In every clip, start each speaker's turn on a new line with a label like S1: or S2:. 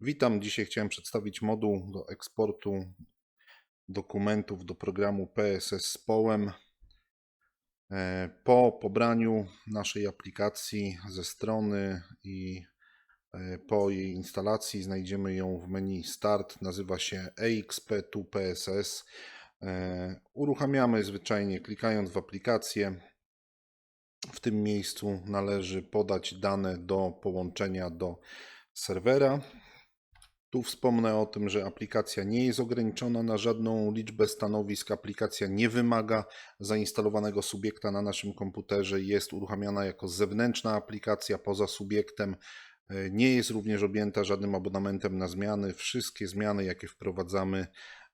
S1: Witam. Dzisiaj chciałem przedstawić moduł do eksportu dokumentów do programu PSS z. E, Po pobraniu naszej aplikacji ze strony i e, po jej instalacji znajdziemy ją w menu Start. Nazywa się EXP2 PSS. E, Uruchamiamy zwyczajnie klikając w aplikację. W tym miejscu należy podać dane do połączenia do serwera. Tu wspomnę o tym, że aplikacja nie jest ograniczona na żadną liczbę stanowisk. Aplikacja nie wymaga zainstalowanego subiekta na naszym komputerze. Jest uruchamiana jako zewnętrzna aplikacja poza subiektem. E, Nie jest również objęta żadnym abonamentem na zmiany. Wszystkie zmiany, jakie wprowadzamy,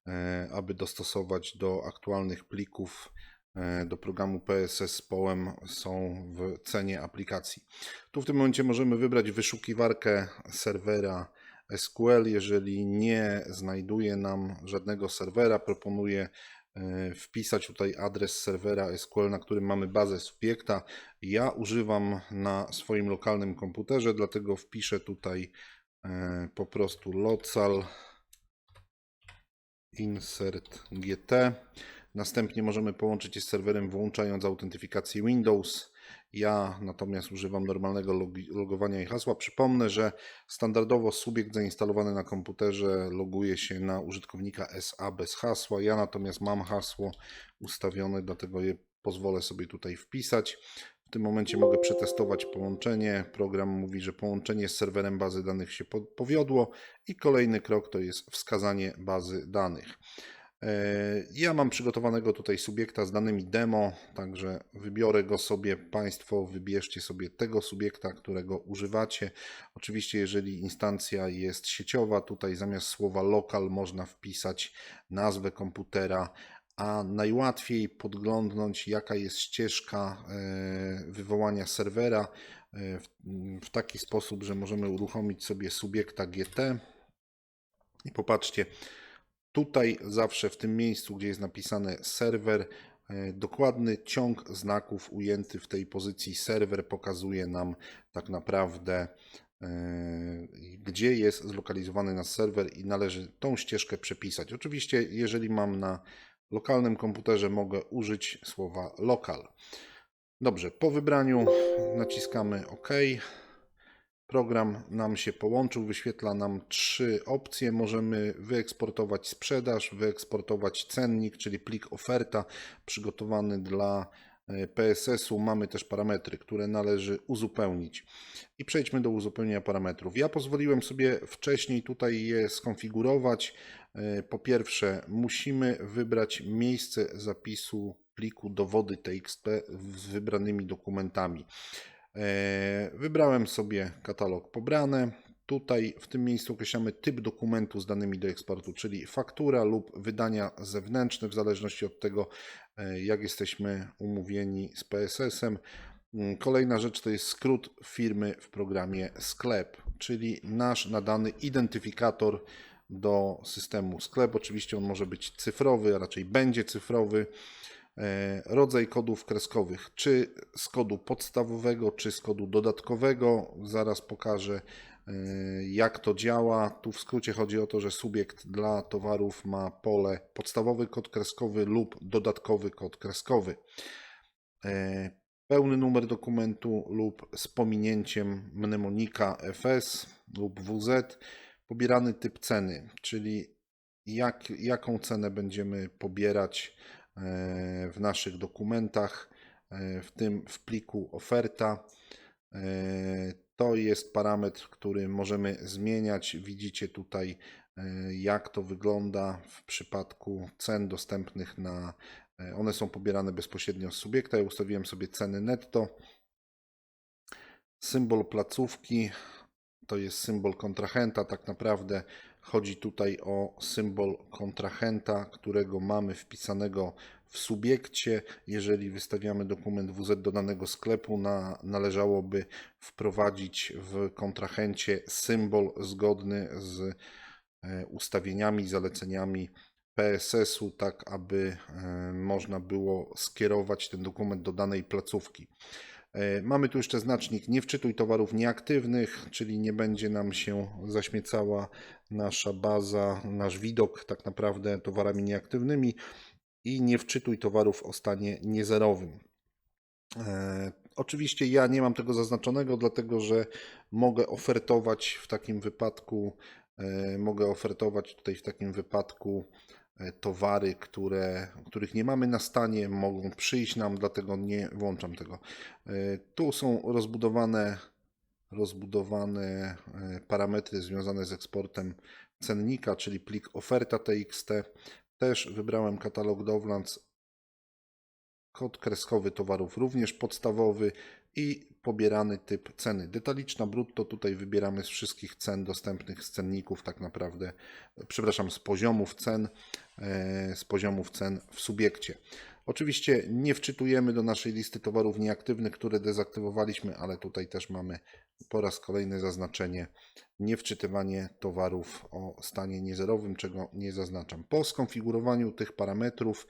S1: e, aby dostosować do aktualnych plików e, do programu PSS z POłem są w cenie aplikacji. Tu w tym momencie możemy wybrać wyszukiwarkę serwera SQL. Jeżeli nie znajduje nam żadnego serwera, proponuję e, wpisać tutaj adres serwera SQL, na którym mamy bazę subiekta. Ja używam na swoim lokalnym komputerze, dlatego wpiszę tutaj e, po prostu local insert gt. Następnie możemy połączyć je z serwerem włączając autentyfikację Windows. Ja natomiast używam normalnego logowania i hasła. Przypomnę, że standardowo subiekt zainstalowany na komputerze loguje się na użytkownika SA bez hasła. Ja natomiast mam hasło ustawione, dlatego je pozwolę sobie tutaj wpisać. W tym momencie mogę przetestować połączenie. Program mówi, że połączenie z serwerem bazy danych się po- powiodło i kolejny krok to jest wskazanie bazy danych. E, Ja mam przygotowanego tutaj subiekta z danymi demo, także wybiorę go sobie. Państwo wybierzcie sobie tego subiekta, którego używacie. Oczywiście, jeżeli instancja jest sieciowa, tutaj zamiast słowa local można wpisać nazwę komputera, a najłatwiej podglądnąć, jaka jest ścieżka e, wywołania serwera e, w taki sposób, że możemy uruchomić sobie subiekta GT. I popatrzcie, Tutaj zawsze w tym miejscu, gdzie jest napisane serwer, e, dokładny ciąg znaków ujęty w tej pozycji serwer pokazuje nam tak naprawdę, e, gdzie jest zlokalizowany nasz serwer i należy tą ścieżkę przepisać. Oczywiście, jeżeli mam na lokalnym komputerze, mogę użyć słowa local. Dobrze, po wybraniu naciskamy OK. Program nam się połączył, wyświetla nam trzy opcje. Możemy wyeksportować sprzedaż, wyeksportować cennik, czyli plik oferta przygotowany dla e, PSS-u. Mamy też parametry, które należy uzupełnić. I przejdźmy do uzupełnienia parametrów. Ja pozwoliłem sobie wcześniej tutaj je skonfigurować. E, Po pierwsze, musimy wybrać miejsce zapisu pliku dowody TXT z wybranymi dokumentami. E, Wybrałem sobie katalog pobrane. Tutaj w tym miejscu określamy typ dokumentu z danymi do eksportu, czyli faktura lub wydania zewnętrzne, w zależności od tego, e, jak jesteśmy umówieni z PSS-em. Mm, Kolejna rzecz to jest skrót firmy w programie sklep, czyli nasz nadany identyfikator do systemu sklep. Oczywiście on może być cyfrowy, a raczej będzie cyfrowy. E, rodzaj kodów kreskowych, czy z kodu podstawowego, czy z kodu dodatkowego. Zaraz pokażę, e, jak to działa. Tu w skrócie chodzi o to, że subiekt dla towarów ma pole podstawowy kod kreskowy lub dodatkowy kod kreskowy. E, Pełny numer dokumentu lub z pominięciem mnemonika FS lub WZ. Pobierany typ ceny, czyli jak, jaką cenę będziemy pobierać w naszych dokumentach, e, w tym w pliku oferta. E, To jest parametr, który możemy zmieniać. Widzicie tutaj, e, jak to wygląda w przypadku cen dostępnych na. e, One są pobierane bezpośrednio z subiekta. Ja ustawiłem sobie ceny netto. Symbol placówki to jest symbol kontrahenta. Tak naprawdę chodzi tutaj o symbol kontrahenta, którego mamy wpisanego w subiekcie. Jeżeli wystawiamy dokument WZ do danego sklepu, na, należałoby wprowadzić w kontrahencie symbol zgodny z e, ustawieniami, zaleceniami PSS-u, tak aby e, można było skierować ten dokument do danej placówki. E, Mamy tu jeszcze znacznik nie wczytuj towarów nieaktywnych, czyli nie będzie nam się zaśmiecała nasza baza, nasz widok tak naprawdę towarami nieaktywnymi i nie wczytuj towarów o stanie niezerowym. E, Oczywiście ja nie mam tego zaznaczonego, dlatego że mogę ofertować w takim wypadku, e, mogę ofertować tutaj w takim wypadku towary, które, których nie mamy na stanie, mogą przyjść nam, dlatego nie włączam tego. E, Tu są rozbudowane, rozbudowane e, parametry związane z eksportem cennika, czyli plik oferta TXT. Też wybrałem katalog Dowlands kod kreskowy towarów również podstawowy i pobierany typ ceny. Detaliczna brutto tutaj wybieramy z wszystkich cen dostępnych z cenników tak naprawdę, przepraszam, z poziomów cen, e, z poziomów cen w subiekcie. Oczywiście nie wczytujemy do naszej listy towarów nieaktywnych, które dezaktywowaliśmy, ale tutaj też mamy po raz kolejny zaznaczenie niewczytywanie towarów o stanie niezerowym, czego nie zaznaczam. Po skonfigurowaniu tych parametrów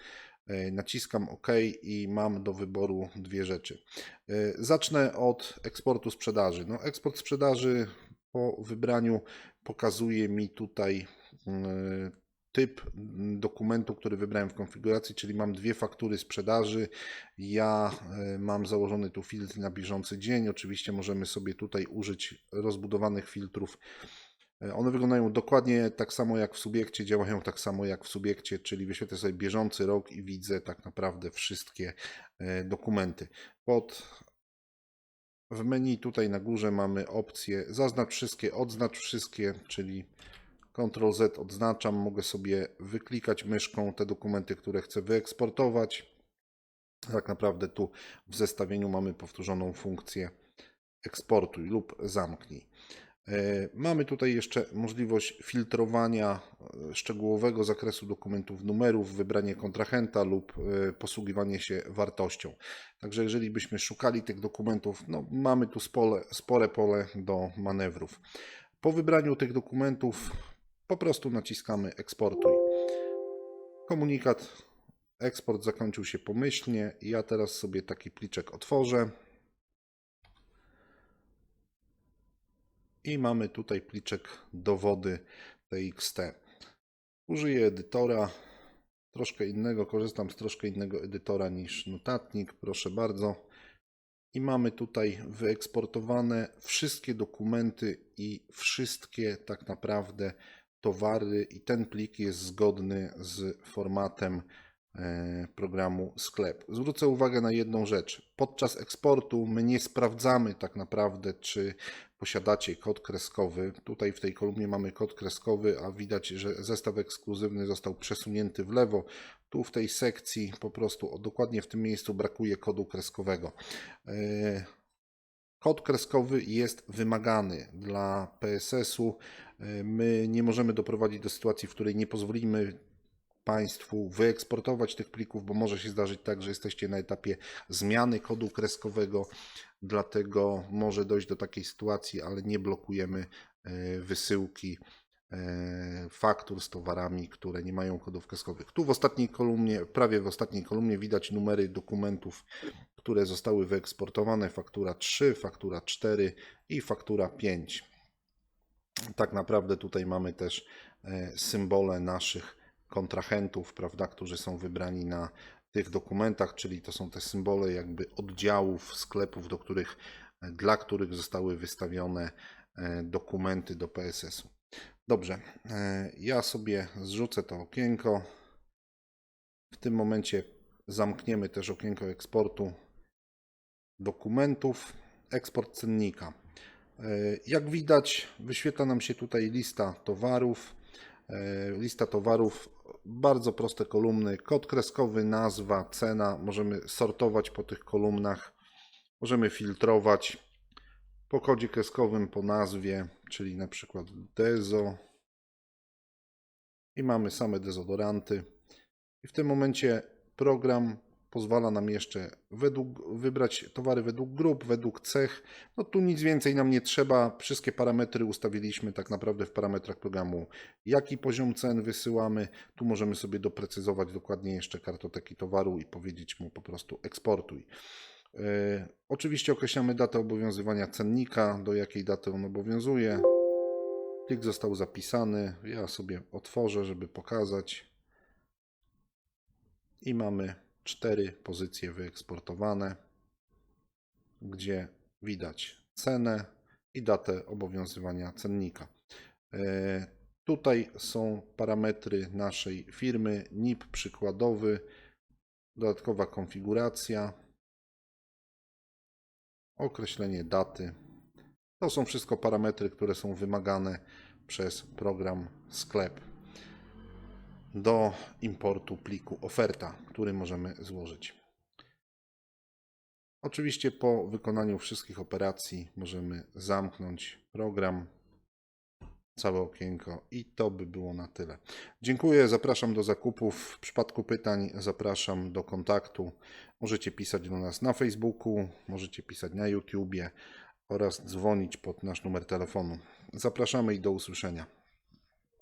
S1: Naciskam OK i mam do wyboru dwie rzeczy. E, Zacznę od eksportu sprzedaży. No, eksport sprzedaży po wybraniu pokazuje mi tutaj mm, typ dokumentu, który wybrałem w konfiguracji, czyli mam dwie faktury sprzedaży. Ja e, mam założony tu filtr na bieżący dzień. Oczywiście możemy sobie tutaj użyć rozbudowanych filtrów E, one wyglądają dokładnie tak samo jak w subiekcie, działają tak samo jak w subiekcie, czyli wyświetlę sobie bieżący rok i widzę tak naprawdę wszystkie e, dokumenty. Pod w menu tutaj na górze mamy opcję zaznacz wszystkie, odznacz wszystkie, czyli Ctrl Z odznaczam, mogę sobie wyklikać myszką te dokumenty, które chcę wyeksportować. Tak naprawdę tu w zestawieniu mamy powtórzoną funkcję eksportuj lub zamknij. E, Mamy tutaj jeszcze możliwość filtrowania e, szczegółowego zakresu dokumentów numerów, wybranie kontrahenta lub e, posługiwanie się wartością. Także jeżeli byśmy szukali tych dokumentów, no mamy tu spore, spore pole do manewrów. Po wybraniu tych dokumentów po prostu naciskamy eksportuj. Komunikat eksport zakończył się pomyślnie. Ja teraz sobie taki pliczek otworzę. I mamy tutaj pliczek dowody TXT. Użyję edytora troszkę innego, korzystam z troszkę innego edytora niż notatnik, proszę bardzo. I mamy tutaj wyeksportowane wszystkie dokumenty i wszystkie tak naprawdę towary i ten plik jest zgodny z formatem programu sklep. Zwrócę uwagę na jedną rzecz. Podczas eksportu my nie sprawdzamy tak naprawdę, czy posiadacie kod kreskowy. Tutaj w tej kolumnie mamy kod kreskowy, a widać, że zestaw ekskluzywny został przesunięty w lewo. Tu w tej sekcji po prostu o, dokładnie w tym miejscu brakuje kodu kreskowego. E, Kod kreskowy jest wymagany dla PSS-u. E, My nie możemy doprowadzić do sytuacji, w której nie pozwolimy Państwu wyeksportować tych plików, bo może się zdarzyć tak, że jesteście na etapie zmiany kodu kreskowego, dlatego może dojść do takiej sytuacji, ale nie blokujemy e, wysyłki e, faktur z towarami, które nie mają kodów kreskowych. Tu w ostatniej kolumnie, prawie w ostatniej kolumnie widać numery dokumentów, które zostały wyeksportowane. Faktura 3, faktura 4 i faktura 5. Tak naprawdę tutaj mamy też e, symbole naszych kontrahentów, prawda, którzy są wybrani na tych dokumentach, czyli to są te symbole jakby oddziałów, sklepów, do których, dla których zostały wystawione e, dokumenty do PSS-u. Dobrze, e, ja sobie zrzucę to okienko. W tym momencie zamkniemy też okienko eksportu dokumentów, eksport cennika. E, Jak widać, wyświetla nam się tutaj lista towarów. E, Lista towarów, bardzo proste kolumny, kod kreskowy, nazwa, cena. Możemy sortować po tych kolumnach, możemy filtrować po kodzie kreskowym, po nazwie, czyli na przykład Dezo. I mamy same dezodoranty. I w tym momencie program pozwala nam jeszcze według, wybrać towary według grup, według cech. No tu nic więcej nam nie trzeba. Wszystkie parametry ustawiliśmy tak naprawdę w parametrach programu. Jaki poziom cen wysyłamy. Tu możemy sobie doprecyzować dokładnie jeszcze kartoteki towaru i powiedzieć mu po prostu eksportuj. E, Oczywiście określamy datę obowiązywania cennika, do jakiej daty on obowiązuje. Plik został zapisany. Ja sobie otworzę, żeby pokazać. I mamy cztery pozycje wyeksportowane, gdzie widać cenę i datę obowiązywania cennika. E, Tutaj są parametry naszej firmy, NIP przykładowy, dodatkowa konfiguracja, określenie daty. To są wszystko parametry, które są wymagane przez program sklep do importu pliku oferta, który możemy złożyć. Oczywiście po wykonaniu wszystkich operacji możemy zamknąć program, całe okienko i to by było na tyle. Dziękuję, zapraszam do zakupów. W przypadku pytań zapraszam do kontaktu. Możecie pisać do nas na Facebooku, możecie pisać na YouTubie oraz dzwonić pod nasz numer telefonu. Zapraszamy i do usłyszenia.